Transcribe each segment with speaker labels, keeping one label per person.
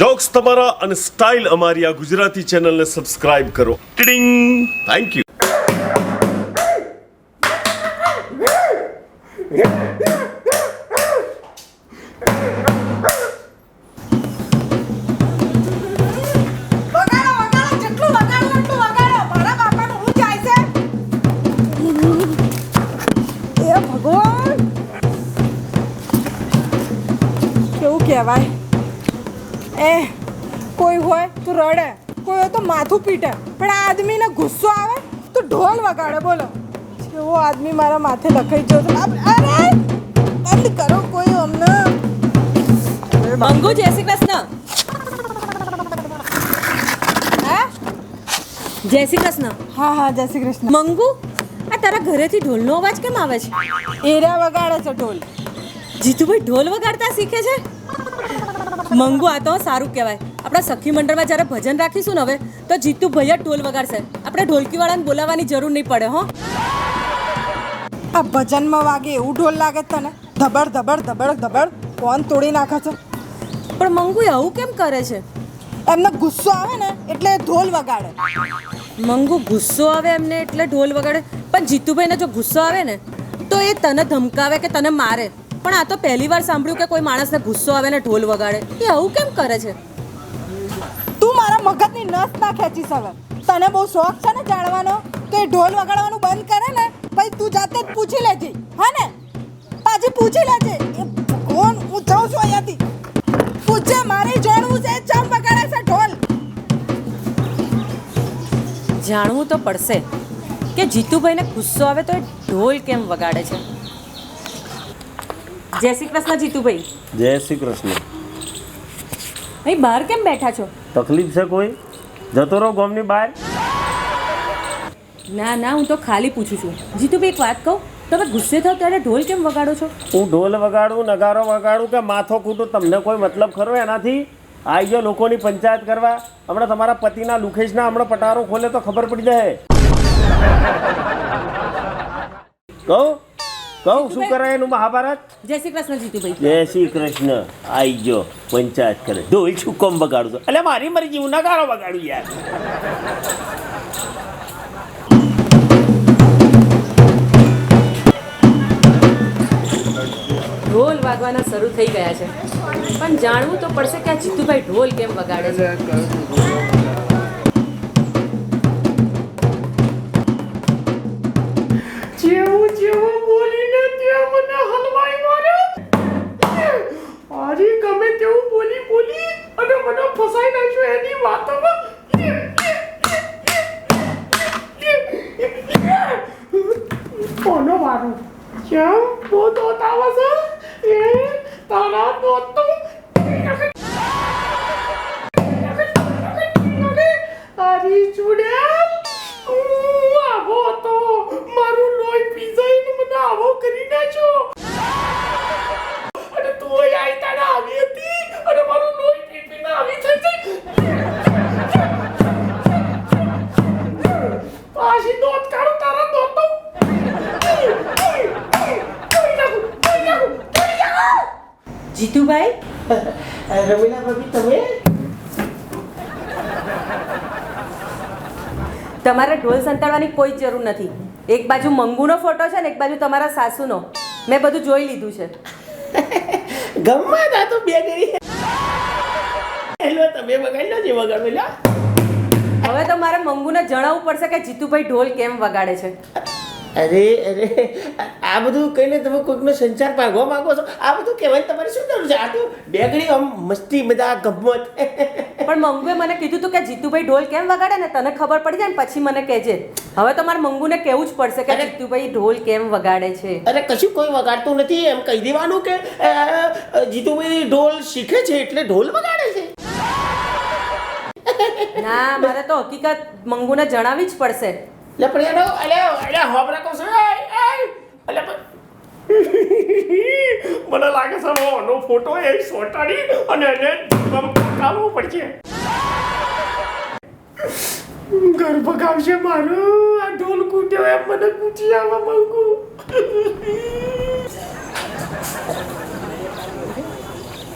Speaker 1: Jokes તમારા અને style અમારી આ ગુજરાતી ચેનલને સબસ્ક્રાઇબ કરો. ટિડિંગ થેન્ક યુ
Speaker 2: ભગવાન! કેવું કહેવાય? એ કોઈ હોય તો રડે કોઈ હોય તો માથું પીટે પણ આ આદમીને ગુસ્સો આવે તો ઢોલ વગાડે બોલો. એવો આદમી મારા માથે લખાઈ ગયો તો અરે બંધ કરો કોઈ અમને.
Speaker 3: મંગુ જય શ્રી કૃષ્ણ.
Speaker 2: હે?
Speaker 3: જય શ્રી કૃષ્ણ.
Speaker 2: હા હા જય શ્રી કૃષ્ણ.
Speaker 3: મંગુ આ તારા ઘરેથી ઢોલનો અવાજ કેમ આવે છે?
Speaker 2: એરા વગાડે છે ઢોલ.
Speaker 3: જીતુભાઈ ઢોલ વગાડતા શીખે છે? મંગુ આ તો સારું કહેવાય. આપણા સખી મંડળમાં જ્યારે ભજન રાખીશું ને હવે તો જીતુ ભૈયા ઢોલ વગાડશે. આપણે ઢોલકીવાળાને બોલાવવાની જરૂર નહીં પડે હો.
Speaker 2: આ ભજનમાં વાગે એવું ઢોલ લાગે તને? ધબડ ધબડ ધબડ ધબડ કોણ તોડી નાખે છે.
Speaker 3: પણ મંગુ એ આવું કેમ કરે છે?
Speaker 2: એમને ગુસ્સો આવે ને એટલે ઢોલ વગાડે.
Speaker 3: મંગુ ગુસ્સો આવે એમને એટલે ઢોલ વગાડે. પણ જીતુભાઈને જો ગુસ્સો આવે ને તો એ તને ધમકાવે કે તને મારે? પણ આ તો પહેલી વાર સાંભળ્યું કે કોઈ માણસને ગુસ્સો આવે ને ઢોલ વગાડે. એ આવું કેમ કરે છે?
Speaker 2: તું મારા મગજની નસ ના ખેંચી હવે. તને બહુ શોખ છે ને જાણવાનો તો એ ઢોલ વગાડવાનું બંધ કરે ને ભાઈ તું જાતે જ પૂછી લેજે. હા ને? પાછી પૂછી લેજે. કોણ? હું જાઉં છું અહીંયાથી. પૂછે મારે જાણવું છે ચમ વગાડે છે ઢોલ?
Speaker 3: જાણવું તો પડશે. કે જીતુભાઈને ગુસ્સો આવે તો એ ઢોલ કેમ વગાડે છે? જય શ્રી કૃષ્ણ જીતુભાઈ.
Speaker 4: જય શ્રી કૃષ્ણ.
Speaker 3: અહીં બહાર કેમ બેઠા છો?
Speaker 4: તકલીફ છે કોઈ? જતો રહો ગામની બહાર.
Speaker 3: ના ના હું તો ખાલી પૂછું છું. જીતુભાઈ એક વાત કહું. તમે ગુસ્સે થાવ ત્યારે ઢોલ કેમ વગાડો છો?
Speaker 4: હું ઢોલ વગાડું નગારો વગાડું કે માથો કૂટું તમને કોઈ મતલબ ખરો? એનાથી આવી ગયો લોકોની પંચાયત કરવા. હમણાં તમારા પતિના લુખેશના હમણાં પટારો ખોલે તો ખબર પડી જાય. કહું? કહું શું કરે એનું મહાભારત?
Speaker 3: જય શ્રી કૃષ્ણ જીતુભાઈ.
Speaker 4: જય શ્રી કૃષ્ણ. આવી ગયો પંચાયત કરે. ઢોલ શું કોમ વગાડું તો એટલે મારી મરજી હું નગારો બગાડું યાર.
Speaker 3: ઢોલ વાગવાના શરૂ થઈ ગયા છે. પણ જાણવું તો પડશે કે આ જીતુભાઈ ઢોલ કેમ વગાડે છે.
Speaker 5: કેમ બહુ દોત આવે છે એ તારા દોત તો અરે રમીલા ભાભી તમે
Speaker 3: તમારે ઢોલ સંતાડવાની કોઈ જરૂર નથી. એક બાજુ મંગુનો ફોટો છે ને એક બાજુ તમારા સાસુનો. મેં બધું જોઈ લીધું છે.
Speaker 5: ગમે તા તો બે ગરી હેલો તમે વગાડ્યો છે વગાડો
Speaker 3: હવે તો મારે મંગુને જણાવવું પડશે કે જીતુભાઈ ઢોલ કેમ વગાડે છે.
Speaker 5: અરે અરે આ બધું કહીને તમે કોઈકનો સંચાર ભાગવા માંગો છો? આ બધું કહેવાય તમારે છે. આ તો બે આમ મસ્તી મજા ગમત.
Speaker 3: પણ મંગુએ મને કીધું હતું કે જીતુભાઈ ઢોલ કેમ વગાડે ને તને ખબર પડી જાય ને પછી મને કહેજે. હવે તો મારે મંગુને કહેવું જ પડશે કે. જીતુભાઈ ઢોલ કેમ વગાડે છે.
Speaker 5: અરે કશું કોઈ વગાડતું નથી. એમ કહી દેવાનું કે જીતુભાઈ ઢોલ શીખે છે એટલે ઢોલ વગાડે છે.
Speaker 3: ના મારે તો હકીકત મંગુને જણાવી જ પડશે.
Speaker 5: એટલે પણ એનો અલે અલે હોબરા એય! અલે મને લાગે છે આનો ફોટો એ સોટાડી અને એને કાઢવો પડશે ઘર ભગાવશે મારું આ ઢોલ કૂટ્યો એમ મને પૂછી આવવા માંગુ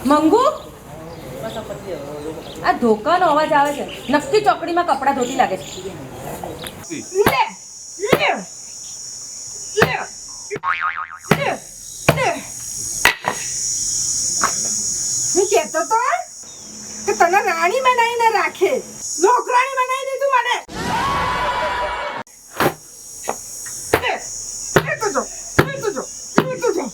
Speaker 3: મંગુ આ ધોકાનો અવાજ આવે છે નક્કી ચોકડીમાં કપડાં ધોતી લાગે છે
Speaker 2: લે લે લે લે લે હું કહેતો તો કે તને રાણી બનાવીને રાખે. નોકરાણી બનાવી દીધું મને લે, લે તો જો, લે તો જો, લે તો જો.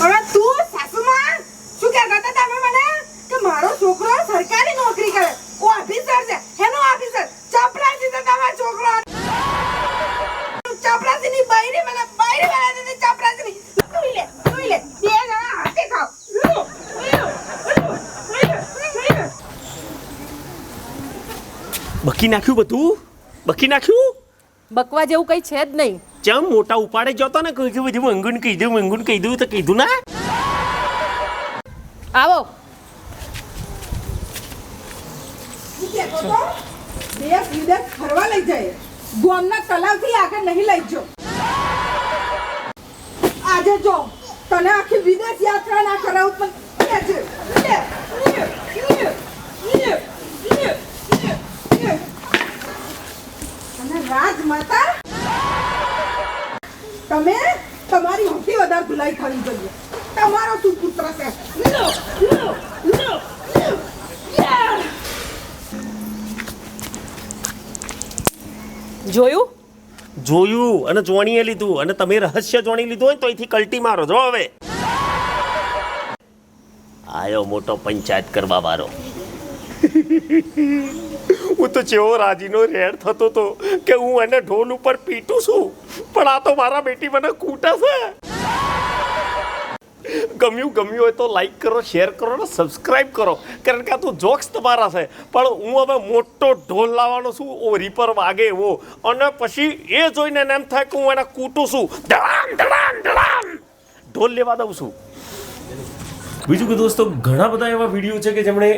Speaker 2: હવે તું સાસુમાં શું કહેતા હતા તમે મને કે મારો છોકરો સરકારી નોકરી કરે ઓફિસર છે એનો ઓફિસર ચપરાસી છે તમારો છોકરો ચપરાસીની બૈરી મને બૈરી બનાવી દીધી ચપરાસીની જોઈ લે જોઈ લે બે જણા હાથે ખાઓ લો, લો, લો, લો, લો, લો.
Speaker 5: બકી નાખ્યું બધું? બકી નાખ્યું
Speaker 3: બકવા જેવું કંઈ છે જ નહીં.
Speaker 5: ચમ મોટા ઉપાડે જતો ને કહ્યું કે બધું મંગુન કહી દઉં મંગુન કહી દઉં તો કીધું ના.
Speaker 3: આવો.
Speaker 2: ફરવા લઈ જાય ગોમના તલાવથી આગળ નહીં લઈ જો. આજે જો તને આખી વિદેશ યાત્રા ના કરાવું પણ આજે લે, લે, લે, લે, લે, લે, લે. અને રાજમાતા તમે તમારી સૌથી વધારે ભૂલાઈ થવી જોઈએ. તમારો શું પુત્ર છે!
Speaker 3: જોયું?
Speaker 5: જોયું અને જોણીએ લીધું. અને તમે રહસ્ય જોણી લીધું હોય તો અહીંથી કલ્ટી મારો. જો હવે. આયો મોટો પંચાયત કરવા વાળો. જેવો રાજીનો રેડ થતો તો કે હું એને ઢોલ ઉપર પીટું છું. પણ આ તો મારા બેટી મને કૂટે છે. ગમ્યું ગમ્યું હોય તો લાઈક કરો શેર કરો ને સબસ્ક્રાઇબ કરો. કારણ કે આ તો જોક્સ તમારા છે. પણ હું હવે મોટો ઢોલ લાવવાનો છું ઓ પર વાગે એવો. અને પછી એ જોઈને એમ થાય કે હું એને કૂટું છું. ધડામ ધડામ ધડામ. ઢોલ લેવા દઉં છું.
Speaker 1: બીજું કે દોસ્તો, ઘણા બધા એવા વીડિયો છે કે જેમણે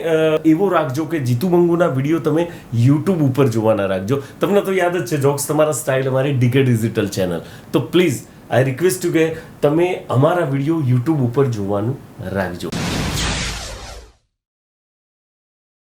Speaker 1: એવો રાખજો કે જીતુ બંગુના વીડિયો તમે યુટ્યુબ ઉપર જોવાના રાખજો. તમને તો યાદ જ છે, જોક્સ તમારા સ્ટાઇલ અમારી ડીકે ડિજિટલ ચેનલ તો પ્લીઝ આઈ રિક્વેસ્ટ ટુ કે તમે અમારા વીડિયો યુટ્યુબ ઉપર જોવાનું રાખજો.